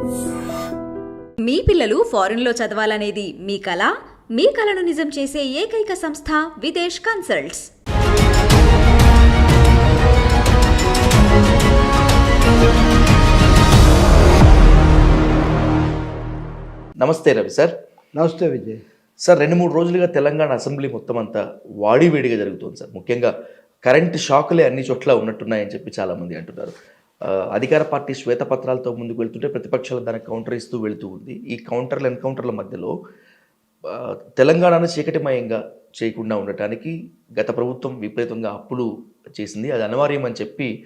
మీ పిల్లలు ఫారెన్లో చదవాలనేది మీ కల మీ కలను నిజం చేసే ఏకైక సంస్థ విదేశ్ కన్సల్ట్స్. నమస్తే రవి సార్. నమస్తే విజయ్. సార్ రెండు మూడు రోజులుగా తెలంగాణ అసెంబ్లీ మొత్తం అంతా వాడివేడిగా జరుగుతుంది సార్. ముఖ్యంగా కరెంట్ షాకులే అన్ని చోట్ల ఉన్నట్టున్నాయని చెప్పి చాలామంది అంటున్నారు. అధికార పార్టీ శ్వేతపత్రాలతో ముందుకు వెళ్తుంటే ప్రతిపక్షాలు దానికి కౌంటర్ ఇస్తూ వెళ్తూ ఉంది. ఈ కౌంటర్ల ఎన్కౌంటర్ల మధ్యలో తెలంగాణను చీకటిమయంగా చేయకుండా ఉండటానికి గత ప్రభుత్వం విపరీతంగా అప్పులు చేసింది. అది అనివార్యం అని చెప్పి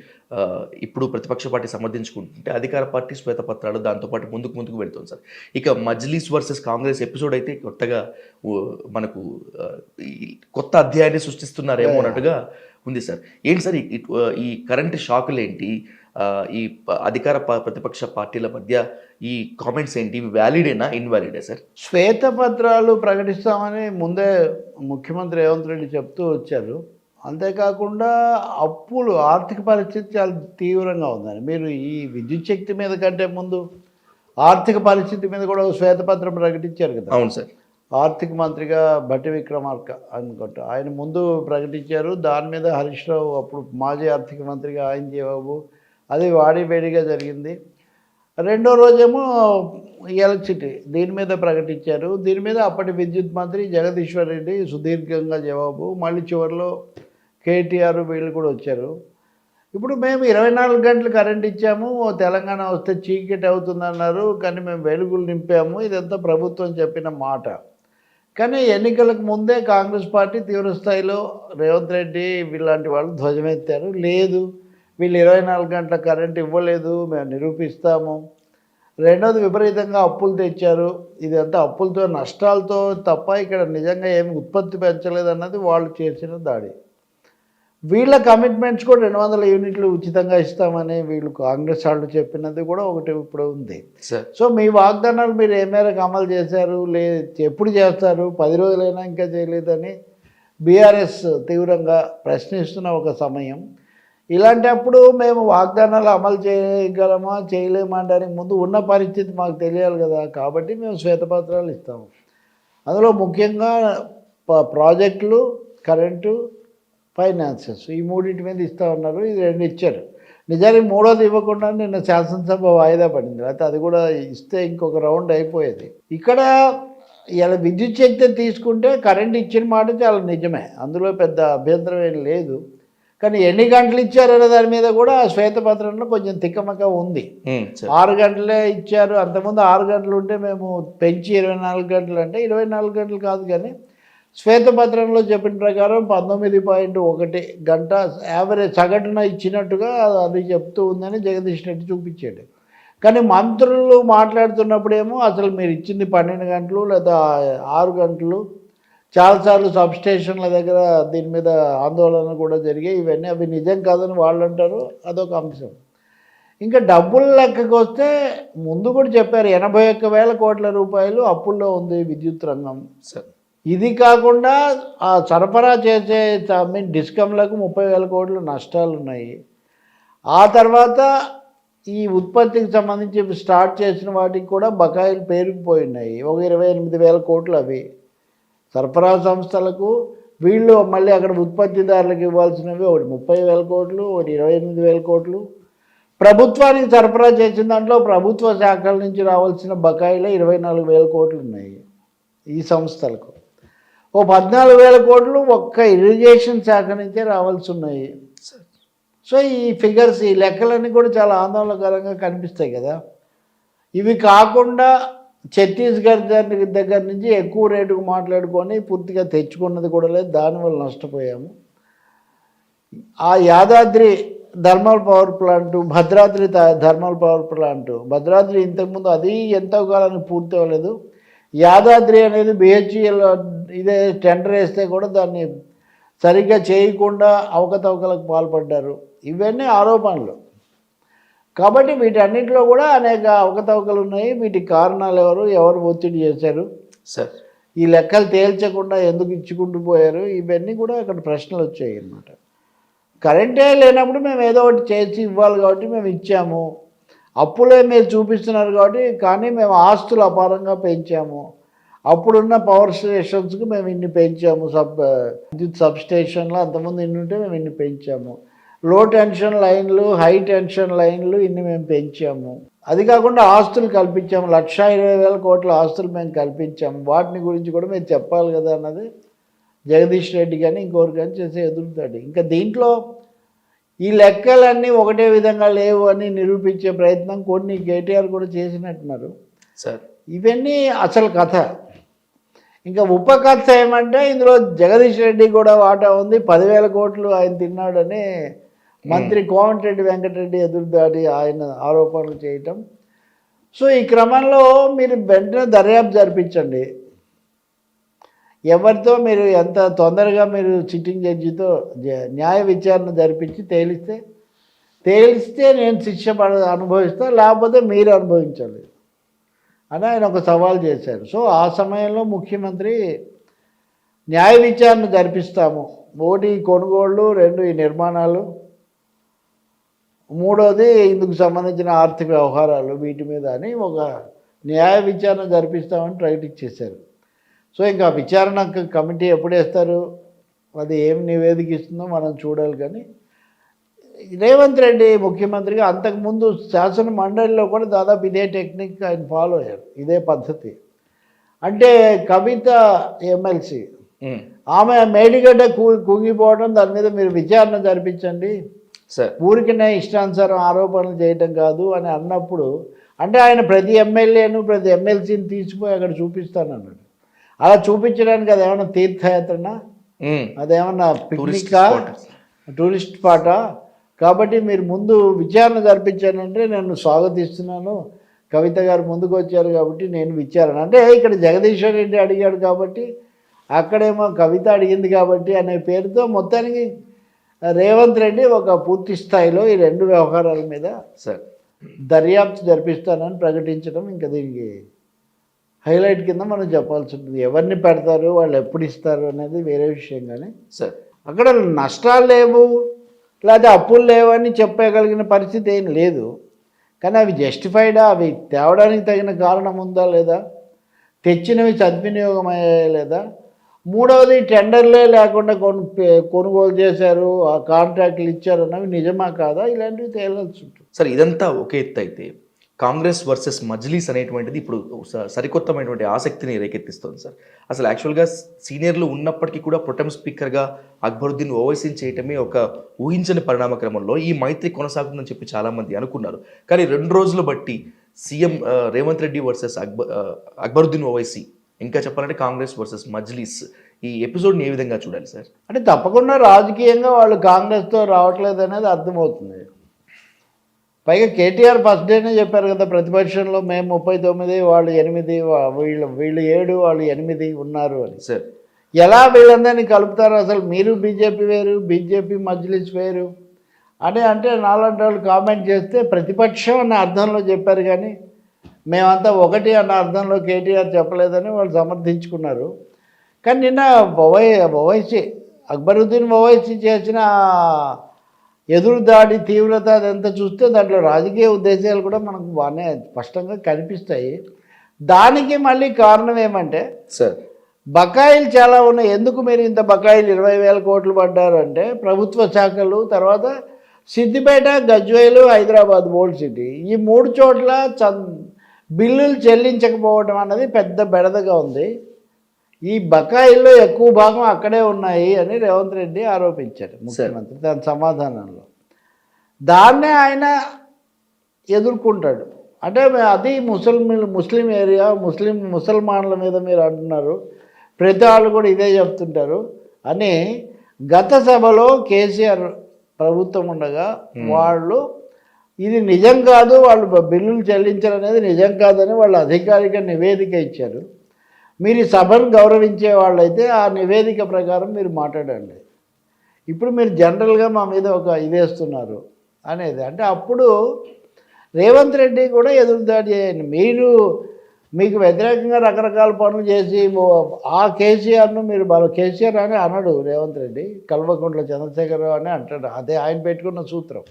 ఇప్పుడు ప్రతిపక్ష పార్టీ సమర్థించుకుంటుంటే అధికార పార్టీ శ్వేతపత్రాలు దాంతోపాటు ముందుకు ముందుకు వెళ్తుంది సార్. ఇక మజ్లీస్ వర్సెస్ కాంగ్రెస్ ఎపిసోడ్ అయితే కొత్తగా మనకు కొత్త అధ్యాయాన్ని సృష్టిస్తున్నారేమో అన్నట్టుగా ఉంది సార్. ఏంటి సార్ ఈ- కరెంట్ షాకులు ఏంటి ఈ అధికార ప్రతిపక్ష పార్టీల మధ్య ఈ కామెంట్స్ ఏంటి? ఇవి వ్యాలిడేనా ఇన్వాలిడే సార్? శ్వేతపత్రాలు ప్రకటిస్తామని ముందే ముఖ్యమంత్రి రేవంత్ రెడ్డి చెప్తూ వచ్చారు. అంతేకాకుండా అప్పులు ఆర్థిక పరిస్థితి చాలా తీవ్రంగా ఉందని మీరు ఈ విద్యుత్ శక్తి మీద కంటే ముందు ఆర్థిక పరిస్థితి మీద కూడా శ్వేతపత్రం ప్రకటించారు కదా. అవును సార్. ఆర్థిక మంత్రిగా భట్టి విక్రమార్క అనుకుంటా. ఆయన ముందు ప్రకటించారు. దాని మీద హరీష్ రావు అప్పుడు మాజీ ఆర్థిక మంత్రిగా ఆయన జవాబు అది వాడివేడిగా జరిగింది. రెండో రోజేమో ఎలక్ట్రిసిటీ దీని మీద ప్రకటించారు. దీని మీద అప్పటి విద్యుత్ మంత్రి జగదీశ్వర్ రెడ్డి సుదీర్ఘంగా జవాబు. మళ్ళీ చివరిలో కేటీఆర్ వీళ్ళు కూడా వచ్చారు. ఇప్పుడు మేము ఇరవై నాలుగు గంటలు కరెంట్ ఇచ్చాము. తెలంగాణ వస్తే చీకటి అవుతుందన్నారు. కానీ మేము వెలుగులు నింపాము. ఇదంతా ప్రభుత్వం చెప్పిన మాట. కానీ ఎన్నికలకు ముందే కాంగ్రెస్ పార్టీ తీవ్రస్థాయిలో రేవంత్ రెడ్డి వీళ్ళంటి వాళ్ళు ధ్వజమెత్తారు. లేదు. వీళ్ళు ఇరవై నాలుగు గంటల కరెంట్ ఇవ్వలేదు మేము నిరూపిస్తాము. రెండోది విపరీతంగా అప్పులు తెచ్చారు. ఇదంతా అప్పులతో నష్టాలతో తప్ప ఇక్కడ నిజంగా ఏమి ఉత్పత్తి పెంచలేదన్నది వాళ్ళు చేసిన దాడి. వీళ్ళ కమిట్మెంట్స్ కూడా రెండు వందల యూనిట్లు ఉచితంగా ఇస్తామని వీళ్ళు కాంగ్రెస్ వాళ్ళు చెప్పినది కూడా ఒకటి ఇప్పుడు ఉంది. సో మీ వాగ్దానాలు మీరు ఏ మేరకు అమలు చేశారు? లే ఎప్పుడు చేస్తారు? పది రోజులైనా ఇంకా చేయలేదని బీఆర్ఎస్ తీవ్రంగా ప్రశ్నిస్తున్న ఒక సమయం. ఇలాంటప్పుడు మేము వాగ్దానాలు అమలు చేయగలమా చేయలేమా ముందు ఉన్న పరిస్థితి మాకు తెలియాలి కదా. కాబట్టి మేము శ్వేతపత్రాలు ఇస్తాము. అందులో ముఖ్యంగా ప్రాజెక్టులు కరెంటు ఫైనాన్సెస్ ఈ మూడింటి మీద ఇస్తా ఉన్నారు. ఇది రెండు ఇచ్చారు. నిజానికి మూడోది ఇవ్వకుండా నిన్న శాసనసభ వాయిదా పడింది. అయితే అది కూడా ఇస్తే ఇంకొక రౌండ్ అయిపోయేది. ఇక్కడ ఇలా విద్యుత్ శక్తి తీసుకుంటే కరెంట్ ఇచ్చిన మాట చాలా నిజమే. అందులో పెద్ద అభ్యంతరం ఏం లేదు. కానీ ఎన్ని గంటలు ఇచ్చారనే దాని మీద కూడా ఆ శ్వేతపత్రంలో కొంచెం తిక్కమక ఉంది. ఆరు గంటలే ఇచ్చారు. అంతకుముందు ఆరు గంటలు ఉంటే మేము పెంచి ఇరవై నాలుగు గంటలు అంటే ఇరవై నాలుగు గంటలు కాదు కానీ శ్వేతపత్రంలో చెప్పిన ప్రకారం పంతొమ్మిది పాయింట్ ఒకటి గంట యావరేజ్ సగటున ఇచ్చినట్టుగా అది చెప్తూ ఉందని జగదీష్ రెడ్డి చూపించాడు. కానీ మంత్రులు మాట్లాడుతున్నప్పుడేమో అసలు మీరు ఇచ్చింది పన్నెండు గంటలు లేదా ఆరు గంటలు చాలాసార్లు సబ్ స్టేషన్ల దగ్గర దీని మీద ఆందోళన కూడా జరిగాయి. ఇవన్నీ అవి నిజం కాదని వాళ్ళు అంటారు అదొక అంశం. ఇంకా డబ్బుల లెక్కకు వస్తే ముందు కూడా చెప్పారు ఎనభై ఒక్క వేల కోట్ల రూపాయలు అప్పుల్లో ఉంది విద్యుత్ రంగం. సార్. ఇది కాకుండా ఆ సరఫరా చేసే ఐ మీన్ డిస్కమ్లకు ముప్పై వేల కోట్లు నష్టాలు ఉన్నాయి ఆ తర్వాత ఈ ఉత్పత్తికి సంబంధించి స్టార్ట్ చేసిన వాటికి కూడా బకాయిలు పేరుకుపోయి ఉన్నాయి ఒక ఇరవై ఎనిమిది వేల కోట్లు అవి. సరఫరా సంస్థలకు వీళ్ళు మళ్ళీ అక్కడ ఉత్పత్తిదారులకు ఇవ్వాల్సినవి ఒకటి ముప్పై వేల కోట్లు ఒకటి ఇరవై ఎనిమిది వేల కోట్లు. ప్రభుత్వానికి సరఫరా చేసిన దాంట్లో ప్రభుత్వ శాఖల నుంచి రావాల్సిన బకాయిలే ఇరవై నాలుగు వేల కోట్లు ఉన్నాయి ఈ సంస్థలకు. ఓ పద్నాలుగు వేల కోట్లు ఒక్క ఇరిగేషన్ శాఖ నుంచే రావాల్సి ఉన్నాయి. సో ఈ ఫిగర్స్ ఈ లెక్కలన్నీ కూడా చాలా ఆందోళనకరంగా కనిపిస్తాయి కదా. ఇవి కాకుండా ఛత్తీస్గఢ్ దగ్గర దగ్గర నుంచి ఎక్కువ రేటుకు మాట్లాడుకొని పూర్తిగా తెచ్చుకున్నది కూడా లేదు దానివల్ల నష్టపోయాము. ఆ Yadadri thermal power plant Bhadradri థ- థర్మల్ పవర్ ప్లాంట్ భద్రాద్రి ఇంతకుముందు అది ఎంతో కాలానికి పూర్తి అవ్వలేదు. యాదాద్రి అనేది బిహెచ్ఈఎల్ ఇదే టెండర్ వేస్తే కూడా దాన్ని సరిగ్గా చేయకుండా అవకతవకలకు పాల్పడ్డారు. ఇవన్నీ ఆరోపణలు. కాబట్టి వీటన్నిటిలో కూడా అనేక అవకతవకలు ఉన్నాయి వీటికి కారణాలు ఎవరు ఎవరు ఒత్తిడి చేశారు? సార్. ఈ లెక్కలు తేల్చకుండా ఎందుకు ఇచ్చుకుంటూ పోయారు? ఇవన్నీ కూడా అక్కడ ప్రశ్నలు వచ్చాయి అన్నమాట. కరెంటే లేనప్పుడు మేము ఏదో ఒకటి చేసి ఇవ్వాలి కాబట్టి మేము ఇచ్చాము. అప్పులే మీరు చూపిస్తున్నారు కాబట్టి కానీ మేము ఆస్తులు అపారంగా పెంచాము. అప్పుడున్న పవర్ స్టేషన్స్కి మేము ఇన్ని పెంచాము. సబ్ విద్యుత్ సబ్ స్టేషన్లు అంతకుముందు ఇన్ని ఉంటే మేము ఇన్ని పెంచాము. లో టెన్షన్ లైన్లు హై టెన్షన్ లైన్లు ఇన్ని మేము పెంచాము. అది కాకుండా ఆస్తులు కల్పించాము. లక్ష ఇరవై వేల కోట్ల ఆస్తులు మేము కల్పించాము. వాటిని గురించి కూడా మీరు చెప్పాలి కదా అన్నది జగదీష్ రెడ్డి కానీ ఇంకొకరు కానీ చేసే ఎదురుతాడు ఇంకా దీంట్లో ఈ లెక్కలన్నీ ఒకటే విధంగా లేవు అని నిరూపించే ప్రయత్నం కొన్ని కేటీఆర్ కూడా చేసినట్టున్నారు. సార్. ఇవన్నీ అసలు కథ. ఇంకా ఉపకథ ఏమంటే ఇందులో జగదీష్ రెడ్డి కూడా వాటా ఉంది పదివేల కోట్లు ఆయన తిన్నాడని మంత్రి కోమటిరెడ్డి వెంకటరెడ్డి ఎదురుదాడి ఆయన ఆరోపణలు చేయటం. సో ఈ క్రమంలో మీరు వెంటనే దర్యాప్తు జరిపించండి. ఎవరితో మీరు ఎంత తొందరగా మీరు సిట్టింగ్ జడ్జితో న్యాయ విచారణ జరిపించి తేలిస్తే తేలిస్తే నేను శిక్ష పడ అనుభవిస్తా లేకపోతే మీరు అనుభవించాలి అని ఆయన ఒక సవాల్ చేశారు. సో ఆ సమయంలో ముఖ్యమంత్రి న్యాయ విచారణ జరిపిస్తాము. ఈ కొనుగోళ్ళు రెండు ఈ నిర్మాణాలు మూడోది ఇందుకు సంబంధించిన ఆర్థిక వ్యవహారాలు వీటి మీద అని ఒక న్యాయ విచారణ జరిపిస్తామని ప్రకటించేశారు సో ఇంకా విచారణ కమిటీ ఎప్పుడు వేస్తారు? అది ఏం నివేదిక ఇస్తుందో మనం చూడాలి కానీ. రేవంత్ రెడ్డి ముఖ్యమంత్రిగా అంతకుముందు శాసన మండలిలో కూడా దాదాపు ఇదే టెక్నిక్ ఆయన ఫాలో అయ్యారు. ఇదే పద్ధతి. అంటే కవిత ఎమ్మెల్సీ. ఆమె మేడిగడ్డ కు కుంగిపోవడం దాని మీద మీరు విచారణ జరిపించండి. ఊరికనే ఇష్టానుసారం ఆరోపణలు చేయటం కాదు అని అన్నప్పుడు అంటే ఆయన ప్రతి ఎమ్మెల్యేను ప్రతి ఎమ్మెల్సీని తీసిపోయి అక్కడ చూపిస్తానన్నాడు. అలా చూపించడానికి అది ఏమన్నా తీర్థయాత్రనా. అదేమన్నా టూరిస్ట్ పిక్నికా. టూరిస్ట్ పాట కాబట్టి మీరు ముందు విచారణ జరిపించానంటే నేను స్వాగతిస్తున్నాను. కవిత గారు ముందుకు వచ్చారు కాబట్టి నేను విచారణ. అంటే ఇక్కడ జగదీశ్వర్ రెడ్డి అడిగాడు కాబట్టి అక్కడేమో కవిత అడిగింది కాబట్టి అనే పేరుతో మొత్తానికి రేవంత్ రెడ్డి ఒక పూర్తి స్థాయిలో ఈ రెండు వ్యవహారాల మీద సార్. దర్యాప్తు జరిపిస్తానని ప్రకటించడం ఇంకా దీనికి హైలైట్ కింద మనం చెప్పాల్సి ఉంటుంది ఎవరిని పెడతారు వాళ్ళు ఎప్పుడు ఇస్తారు అనేది వేరే విషయం కానీ సార్. అక్కడ నష్టాలు లేవు లేదా అప్పులు లేవని చెప్పగలిగిన పరిస్థితి ఏం లేదు. కానీ అవి జస్టిఫైడా అవి తేవడానికి తగిన కారణం ఉందా లేదా? తెచ్చినవి సద్వినియోగం అయ్యాయా లేదా? మూడవది టెండర్లే లేకుండా కొను కొనుగోలు చేశారు ఆ కాంట్రాక్ట్లు ఇచ్చారు అన్నవి నిజమా కాదా? ఇలాంటివి తేలాల్సి ఉంటుంది. సార్ ఇదంతా ఒకే ఎత్తు అయితే కాంగ్రెస్ వర్సెస్ మజ్లీస్ అనేటువంటిది ఇప్పుడు సరికొత్తమైనటువంటి ఆసక్తిని రేకెత్తిస్తుంది సార్. అసలు యాక్చువల్గా సీనియర్లు ఉన్నప్పటికీ కూడా ప్రొటెమ్ స్పీకర్గా అక్బరుద్దీన్ ఓవైసీని చేయటమే ఒక ఊహించని పరిణామ క్రమంలో ఈ మైత్రి కొనసాగుతుందని చెప్పి చాలామంది అనుకున్నారు. కానీ రెండు రోజులు బట్టి సీఎం రేవంత్ రెడ్డి వర్సెస్ అక్బర్ అక్బరుద్దీన్ ఓవైసీ ఇంకా చెప్పాలంటే కాంగ్రెస్ వర్సెస్ మజ్లీస్ ఈ ఎపిసోడ్ని ఏ విధంగా చూడాలి సార్? అంటే తప్పకుండా రాజకీయంగా వాళ్ళు కాంగ్రెస్తో రావట్లేదు అనేది అర్థమవుతుంది. పైగా కేటీఆర్ ఫస్ట్ డేనే చెప్పారు కదా ప్రతిపక్షంలో మేము ముప్పై తొమ్మిది వాళ్ళు ఎనిమిది వీళ్ళు వీళ్ళు ఏడు వాళ్ళు ఎనిమిది ఉన్నారు అని. సార్. ఎలా వీళ్ళందరినీ కలుపుతారు అసలు? మీరు బీజేపీ వేరు బీజేపీ మజ్లిస్ వేరు. అని అంటే నాలాంటి వాళ్ళు కామెంట్ చేస్తే ప్రతిపక్షం అన్న అర్థంలో చెప్పారు కానీ మేమంతా ఒకటి అన్న అర్థంలో కేటీఆర్ చెప్పలేదని వాళ్ళు సమర్థించుకున్నారు. కానీ నిన్న ఓవై ఓవైసీ అక్బరుద్దీన్ ఓవైసీ చేసిన ఎదురు దాడి తీవ్రత అదంతా చూస్తే దాంట్లో రాజకీయ ఉద్దేశాలు కూడా మనకు బాగానే స్పష్టంగా కనిపిస్తాయి. దానికి మళ్ళీ కారణం ఏమంటే సార్. బకాయిలు చాలా ఉన్నాయి. ఎందుకు మీరు ఇంత బకాయిలు ఇరవై వేల కోట్లు పడ్డారు అంటే ప్రభుత్వ శాఖలు తర్వాత సిద్దిపేట గజ్వేలు హైదరాబాద్ ఓల్డ్ సిటీ ఈ మూడు చోట్ల చం బిల్లులు చెల్లించకపోవడం అన్నది పెద్ద బెడదగా ఉంది. ఈ బకాయిల్లో ఎక్కువ భాగం అక్కడే ఉన్నాయి అని రేవంత్ రెడ్డి ఆరోపించారు ముఖ్యమంత్రి దాని సమాధానంలో. దాన్నే ఆయన ఎదుర్కొంటాడు. అంటే అది ముసలిం ముస్లిం ఏరియా ముస్లిం ముసల్మాన్ల మీద మీరు అంటున్నారు. ప్రతి వాళ్ళు కూడా ఇదే చెప్తుంటారు. అని గత సభలో కేసీఆర్ ప్రభుత్వం ఉండగా వాళ్ళు ఇది నిజం కాదు వాళ్ళు బిల్లులు చెల్లించడం అనేది నిజం కాదని వాళ్ళు అధికారిక నివేదిక ఇచ్చారు. మీరు ఈ సభను గౌరవించే వాళ్ళైతే ఆ నివేదిక ప్రకారం మీరు మాట్లాడండి. ఇప్పుడు మీరు జనరల్గా మా మీద ఒక ఇదేస్తున్నారు అనేది. అంటే అప్పుడు రేవంత్ రెడ్డి కూడా ఎదురుదాడి చేయండి. మీరు మీకు వ్యతిరేకంగా రకరకాల పనులు చేసి ఆ కేసీఆర్ను మీరు బల కేసీఆర్ అని అనడు రేవంత్ రెడ్డి. కల్వకుంట్ల చంద్రశేఖరరావు అని అంటాడు. అదే ఆయన పెట్టుకున్న సూత్రం.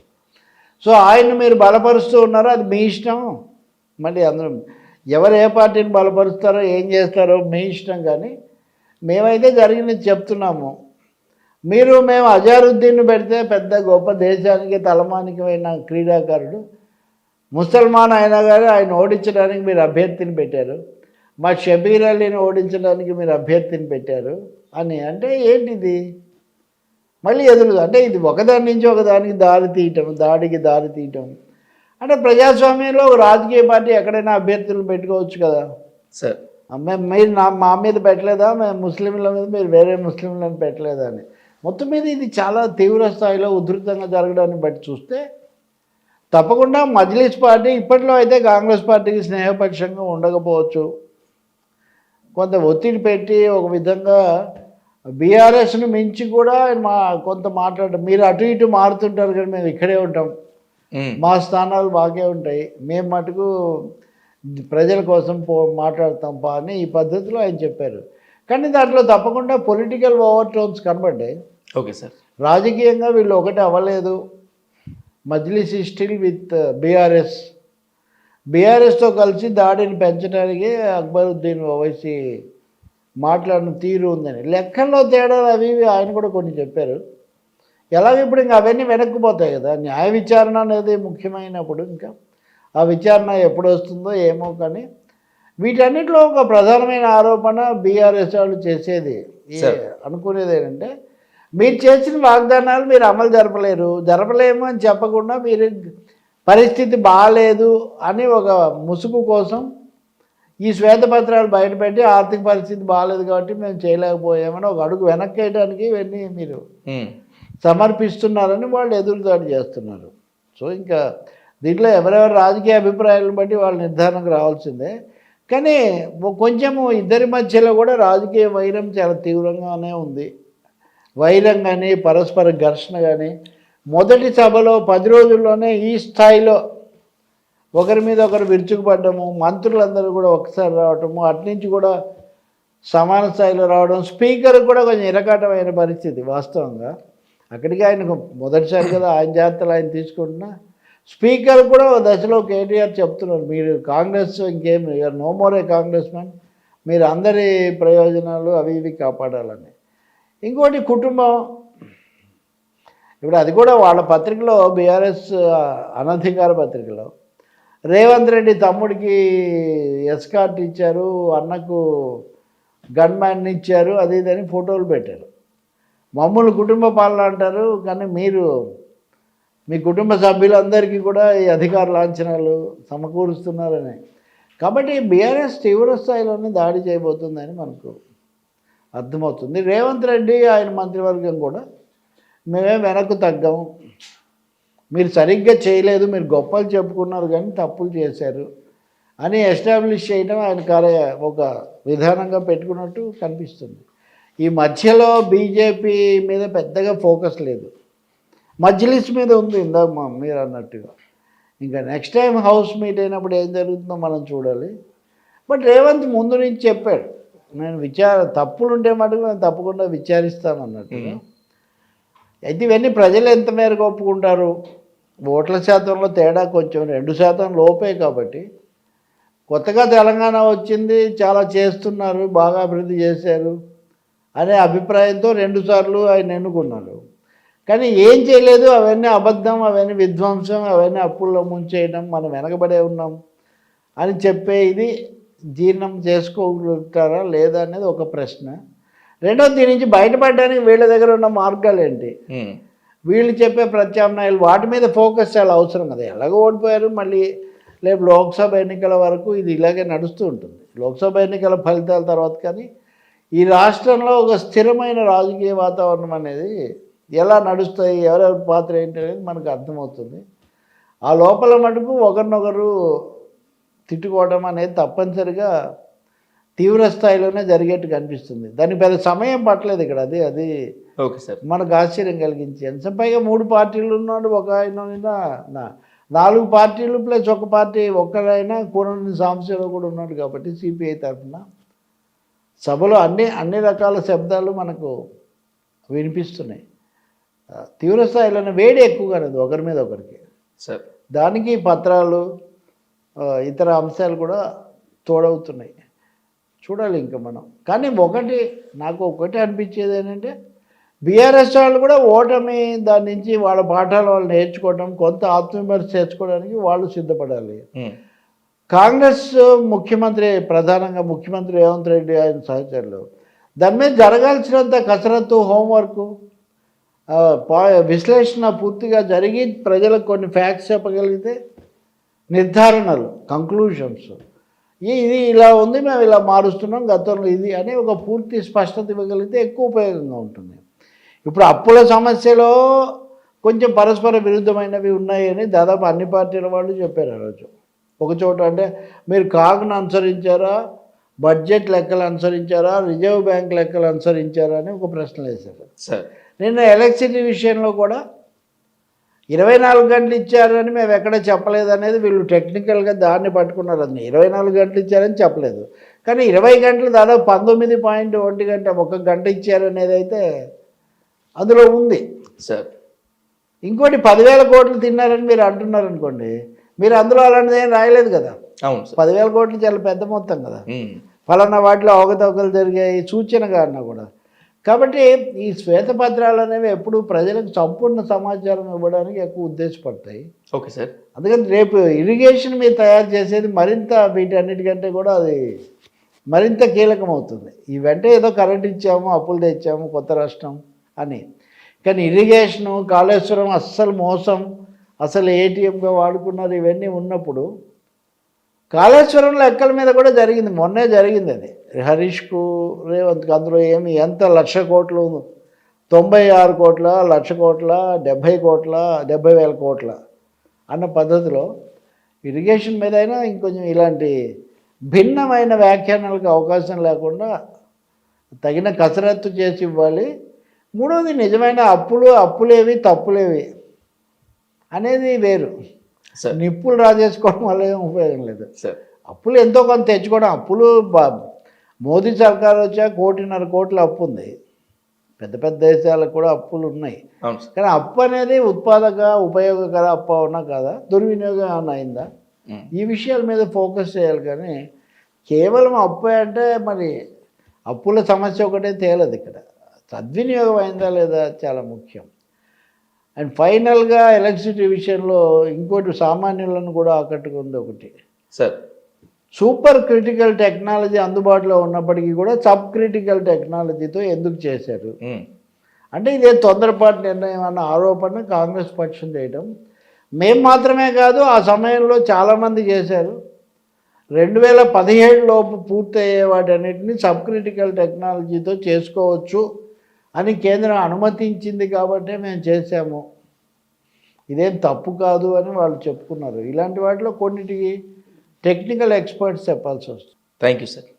సో ఆయన్ని మీరు బలపరుస్తూ ఉన్నారో అది మీ ఇష్టం. మళ్ళీ అందరూ ఎవరు ఏ పార్టీని బలపరుస్తారో ఏం చేస్తారో మీ ఇష్టం కానీ మేమైతే జరిగినది చెప్తున్నాము. మీరు మేము అజారుద్దీన్ పెడితే పెద్ద గొప్ప దేశానికి తలమానికమైన క్రీడాకారుడు. ముసల్మాన్ అయినా కానీ ఆయన ఓడించడానికి మీరు అభ్యర్థిని పెట్టారు. మా షబీర్ అలీని ఓడించడానికి మీరు అభ్యర్థిని పెట్టారు. అని అంటే ఏంటిది? మళ్ళీ ఎదురు అంటే ఇది ఒకదాని నుంచి ఒకదానికి దారి తీయటం దాడికి దారి తీయటం. అంటే ప్రజాస్వామ్యంలో ఒక రాజకీయ పార్టీ ఎక్కడైనా అభ్యర్థులను పెట్టుకోవచ్చు కదా. సార్. మేము మీరు నా మా మీద పెట్టలేదా? మేము ముస్లింల మీద మీరు వేరే ముస్లింలను పెట్టలేదా అని. మొత్తం మీద ఇది చాలా తీవ్ర స్థాయిలో ఉధృతంగా జరగడాన్ని బట్టి చూస్తే తప్పకుండా మజ్లిస్ పార్టీ ఇప్పట్లో అయితే కాంగ్రెస్ పార్టీకి స్నేహపక్షంగా ఉండకపోవచ్చు. కొంత ఒత్తిడి పెట్టి ఒక విధంగా బీఆర్ఎస్ను మించి కూడా మా కొంత మాట్లాడడం మీరు అటు ఇటు మారుతుంటారు కానీ మేము ఇక్కడే ఉంటాం. మా స్థానాలు బాగే ఉంటాయి. మేము మటుకు ప్రజల కోసం పో మాట్లాడతాం పా అని ఈ పద్ధతిలో ఆయన చెప్పారు. కానీ దాంట్లో తప్పకుండా పొలిటికల్ ఓవర్ టోన్స్ కనబడ్డాయి. Okay sir. రాజకీయంగా వీళ్ళు ఒకటి అవ్వలేదు. Majlis still with BRS. బీఆర్ఎస్తో కలిసి దాడిని పెంచడానికి అక్బరుద్దీన్ ఓవైసీ మాట్లాడిన తీరు ఉందని. లెక్కల్లో తేడాలు అవి ఆయన కూడా కొన్ని చెప్పారు. ఎలాగ ఇప్పుడు ఇంకా అవన్నీ వెనక్కిపోతాయి కదా. న్యాయ విచారణ అనేది ముఖ్యమైనప్పుడు ఇంకా ఆ విచారణ ఎప్పుడు వస్తుందో ఏమో కానీ వీటన్నిటిలో ఒక ప్రధానమైన ఆరోపణ బీఆర్ఎస్ వాళ్ళు చేసేది. అనుకునేది ఏంటంటే మీరు చేసిన వాగ్దానాలు మీరు అమలు జరపలేరు. జరపలేము అని చెప్పకుండా మీరు పరిస్థితి బాగాలేదు అని ఒక ముసుగు కోసం ఈ శ్వేతపత్రాలు బయటపెట్టి ఆర్థిక పరిస్థితి బాగాలేదు కాబట్టి మేము చేయలేకపోయామని ఒక అడుగు వెనక్కి వేయడానికి ఇవన్నీ మీరు. సమర్పిస్తున్నారని వాళ్ళు ఎదురుదాడి చేస్తున్నారు. సో ఇంకా దీంట్లో ఎవరెవరి రాజకీయ అభిప్రాయాలను బట్టి వాళ్ళు నిర్ధారణకు రావాల్సిందే. కానీ కొంచెము ఇద్దరి మధ్యలో కూడా రాజకీయ వైరం చాలా తీవ్రంగానే ఉంది. వైరం కానీ పరస్పర ఘర్షణ కానీ. మొదటి సభలో పది రోజుల్లోనే ఈ స్థాయిలో ఒకరి మీద ఒకరు విరుచుకుపడ్డము మంత్రులందరూ కూడా ఒకసారి రావటము అట్నుంచి కూడా సమాన స్థాయిలో రావడం స్పీకర్ కూడా కొంచెం ఇరకాటమైన పరిస్థితి వాస్తవంగా. అక్కడికి ఆయన మొదటిసారి కదా ఆయన జాగ్రత్తలు ఆయన తీసుకుంటున్నా. స్పీకర్ కూడా ఒక దశలో కేటీఆర్ చెప్తున్నారు మీరు కాంగ్రెస్ ఇంకేం no more a Congress man మీరు అందరి ప్రయోజనాలు అవి ఇవి కాపాడాలని. ఇంకోటి కుటుంబం. ఇప్పుడు అది కూడా వాళ్ళ పత్రికలో బీఆర్ఎస్ అనధికార పత్రికలో రేవంత్ రెడ్డి తమ్ముడికి ఎస్కార్ట్ ఇచ్చారు అన్నకు గన్మ్యాన్ ఇచ్చారు అది ఇదని ఫోటోలు పెట్టారు. మమ్మల్ని కుటుంబ పాలన అంటారు కానీ మీరు మీ కుటుంబ సభ్యులందరికీ కూడా ఈ అధికార లాంఛనాలు సమకూరుస్తున్నారని. కాబట్టి బీఆర్ఎస్ తీవ్ర స్థాయిలోనే దాడి చేయబోతుందని మనకు అర్థమవుతుంది. రేవంత్ రెడ్డి ఆయన మంత్రివర్గం కూడా మేమే వెనక్కు తగ్గాము. మీరు సరిగ్గా చేయలేదు మీరు గొప్పలు చెప్పుకున్నారు కానీ తప్పులు చేశారు అని ఎస్టాబ్లిష్ చేయడం ఆయన కార్య ఒక విధానంగా పెట్టుకున్నట్టు కనిపిస్తుంది. ఈ మధ్యలో బీజేపీ మీద పెద్దగా ఫోకస్ లేదు. మజ్లిస్ మీద ఉంది ఇందాక మా మీరు అన్నట్టుగా. ఇంకా నెక్స్ట్ టైం హౌస్ మీట్ అయినప్పుడు ఏం జరుగుతుందో మనం చూడాలి. బట్ రేవంత్ ముందు నుంచి చెప్పాడు నేను విచార తప్పులు ఉంటే మటుకు నేను తప్పకుండా విచారిస్తాను అన్నట్టుగా అయితే ఇవన్నీ ప్రజలు ఎంత మేరకు ఒప్పుకుంటారు? ఓట్ల శాతంలో తేడా కొంచెం రెండు శాతం లోపే కాబట్టి. కొత్తగా తెలంగాణ వచ్చింది చాలా చేస్తున్నారు బాగా అభివృద్ధి చేశారు అనే అభిప్రాయంతో రెండుసార్లు ఆయన ఎన్నుకున్నారు. కానీ ఏం చేయలేదు అవన్నీ అబద్ధం అవన్నీ విధ్వంసం అవన్నీ అప్పుల్లో ముంచేయడం మనం వెనకబడే ఉన్నాం అని చెప్పే ఇది జీర్ణం చేసుకోగలుగుతారా లేదా అనేది ఒక ప్రశ్న. రెండోది దీని నుంచి బయటపడడానికి వీళ్ళ దగ్గర ఉన్న మార్గాలు ఏంటి? వీళ్ళు చెప్పే ప్రత్యామ్నాయాలు వాటి మీద ఫోకస్ చాలా అవసరం కదా. ఎలాగో ఓడిపోయారు మళ్ళీ రేపు లోక్సభ ఎన్నికల వరకు ఇది ఇలాగే నడుస్తూ ఉంటుంది. లోక్సభ ఎన్నికల ఫలితాల తర్వాత కానీ ఈ రాష్ట్రంలో ఒక స్థిరమైన రాజకీయ వాతావరణం అనేది ఎలా నడుస్తాయి ఎవరెవరి పాత్ర ఏంటి అనేది మనకు అర్థమవుతుంది. ఆ లోపల మటుకు ఒకరినొకరు తిట్టుకోవడం అనేది తప్పనిసరిగా తీవ్ర స్థాయిలోనే జరిగేట్టు కనిపిస్తుంది. దానికి పెద్ద సమయం పట్టలేదు ఇక్కడ. అది అది ఓకే సార్. మనకు ఆశ్చర్యం కలిగించి ఎంత పైగా మూడు పార్టీలు ఉన్నాడు ఒక ఆయన నాలుగు పార్టీలు ప్లస్ ఒక పార్టీ ఒక్కరైనా కూరని సాంశంలో కూడా ఉన్నాడు కాబట్టి సిపిఐ తరఫున. సభలో అన్ని అన్ని రకాల శబ్దాలు మనకు వినిపిస్తున్నాయి. ఆ, తీవ్ర స్థాయిలోనే వేడి ఎక్కువగా ఉంది ఒకరి మీద ఒకరికి. సార్. దానికి పత్రాలు ఇతర అంశాలు కూడా తోడవుతున్నాయి. చూడాలి ఇంకా మనం. కానీ ఒకటి నాకు ఒకటి అనిపించేది ఏంటంటే బీఆర్ఎస్ వాళ్ళు కూడా ఓటమి దాని నుంచి వాళ్ళ పాఠాలు వాళ్ళు నేర్చుకోవడం కొంత ఆత్మవిమర్శ చేసుకోవడానికి వాళ్ళు సిద్ధపడాలి. కాంగ్రెస్ ముఖ్యమంత్రి ప్రధానంగా ముఖ్యమంత్రి రేవంత్ రెడ్డి ఆయన సహచరులు. దాని మీద జరగాల్సినంత కసరత్తు హోంవర్క్ విశ్లేషణ పూర్తిగా జరిగి ప్రజలకు కొన్ని ఫ్యాక్ట్స్ చెప్పగలిగితే నిర్ధారణలు కంక్లూషన్స్. ఇది ఇలా ఉంది మేము ఇలా మారుస్తున్నాం గతంలో ఇది అనే ఒక పూర్తి స్పష్టత ఇవ్వగలిగితే ఎక్కువ ఉపయోగంగా ఉంటుంది. ఇప్పుడు అప్పుల సమస్యలో కొంచెం పరస్పర విరుద్ధమైనవి ఉన్నాయని దాదాపు అన్ని పార్టీల వాళ్ళు చెప్పారు ఆ రోజు. ఒక చోట అంటే మీరు కాగ్ను అనుసరించారా? బడ్జెట్ లెక్కలు అనుసరించారా? రిజర్వ్ బ్యాంక్ లెక్కలు అనుసరించారా అని ఒక ప్రశ్న వేశారు. సార్. నిన్న ఎలక్ట్రిసిటీ విషయంలో కూడా ఇరవై నాలుగు గంటలు ఇచ్చారని మేము ఎక్కడ చెప్పలేదు అనేది వీళ్ళు టెక్నికల్గా దాన్ని పట్టుకున్నారు. అది ఇరవై నాలుగు గంటలు ఇచ్చారని చెప్పలేదు. కానీ ఇరవై గంటలు దాదాపు పంతొమ్మిది పాయింట్ ఒంటి గంట ఒక గంట ఇచ్చారనేది అయితే అందులో ఉంది. సార్. ఇంకోటి పదివేల కోట్లు తిన్నారని మీరు అంటున్నారు అనుకోండి మీరు అందులో అలాంటిది ఏం రాయలేదు కదా. అవును పదివేల కోట్లు చాలా పెద్ద మొత్తం కదా. ఫలానా వాటిలో అవకతవకలు జరిగాయి సూచనగా అన్నా కూడా. కాబట్టి ఈ శ్వేతపత్రాలు అనేవి ఎప్పుడు ప్రజలకు సంపూర్ణ సమాచారం ఇవ్వడానికి ఎక్కువ ఉద్దేశపడతాయి. Okay sir. అందుకని రేపు ఇరిగేషన్ మీద తయారు చేసేది మరింత వీటన్నిటికంటే కూడా అది మరింత కీలకం అవుతుంది ఈ వెంట ఏదో కరెంట్ ఇచ్చాము అప్పులు తెచ్చాము కొత్త రాష్ట్రం. అని. కానీ ఇరిగేషను కాళేశ్వరం అస్సలు మోసం. అసలు ఏటీఎంగా వాడుకున్నారు ఇవన్నీ ఉన్నప్పుడు కాళేశ్వరం లెక్కల మీద కూడా జరిగింది. మొన్నే జరిగింది అది. హరీష్కు రేవంత్కి అందులో ఏమి ఎంత లక్ష కోట్లు తొంభై ఆరు కోట్ల లక్ష కోట్ల డెబ్భై కోట్ల డెబ్భై వేల కోట్ల అన్న పద్ధతిలో ఇరిగేషన్ మీద అయినా ఇంకొంచెం ఇలాంటి భిన్నమైన వ్యాఖ్యానాలకు అవకాశం లేకుండా తగిన కసరత్తు చేసి ఇవ్వాలి. మూడవది నిజమైన అప్పులు అప్పులేవి తప్పులేవి అనేది వేరు. సార్ నిప్పులు రాజేసుకోవడం వల్ల ఏం ఉపయోగం లేదు. సార్ అప్పులు ఎంతో కొంత తెచ్చుకోవడం అప్పులు బా- మోదీ సర్కార్ వచ్చా కోటిన్నర కోట్ల అప్పు ఉంది పెద్ద పెద్ద దేశాలకు కూడా అప్పులు ఉన్నాయి. కానీ అప్పు అనేది ఉత్పాదక ఉపయోగకర అప్పు అవునా కాదా? దుర్వినియోగం ఏమైనా అయిందా? ఉమ్. ఈ విషయాల మీద ఫోకస్ చేయాలి కానీ కేవలం అప్పు అంటే మరి అప్పుల సమస్య ఒకటే తేలదు ఇక్కడ. సద్వినియోగం అయిందా లేదా చాలా ముఖ్యం. అండ్ ఫైనల్గా ఎలక్ట్రిసిటీ విషయంలో ఇంకోటి సామాన్యులను కూడా ఆకట్టుకుంది ఒకటి. సార్. సూపర్ క్రిటికల్ టెక్నాలజీ అందుబాటులో ఉన్నప్పటికీ కూడా సబ్ క్రిటికల్ టెక్నాలజీతో ఎందుకు చేశారు. అంటే ఇదే తొందరపాటు నిర్ణయం అన్న ఆరోపణ కాంగ్రెస్ పక్షం చేయడం. మేం మాత్రమే కాదు ఆ సమయంలో చాలామంది చేశారు. రెండు వేల పదిహేడు లోపు పూర్తయ్యే వాటన్నిటిని సబ్ క్రిటికల్ టెక్నాలజీతో చేసుకోవచ్చు. అని కేంద్రం అనుమతించింది కాబట్టే మేము చేశాము. ఇదేం తప్పు కాదు అని వాళ్ళు చెప్పుకున్నారు. ఇలాంటి వాటిలో కొన్నిటికి టెక్నికల్ ఎక్స్పర్ట్స్ చెప్పాల్సి వస్తుంది. Thank you sir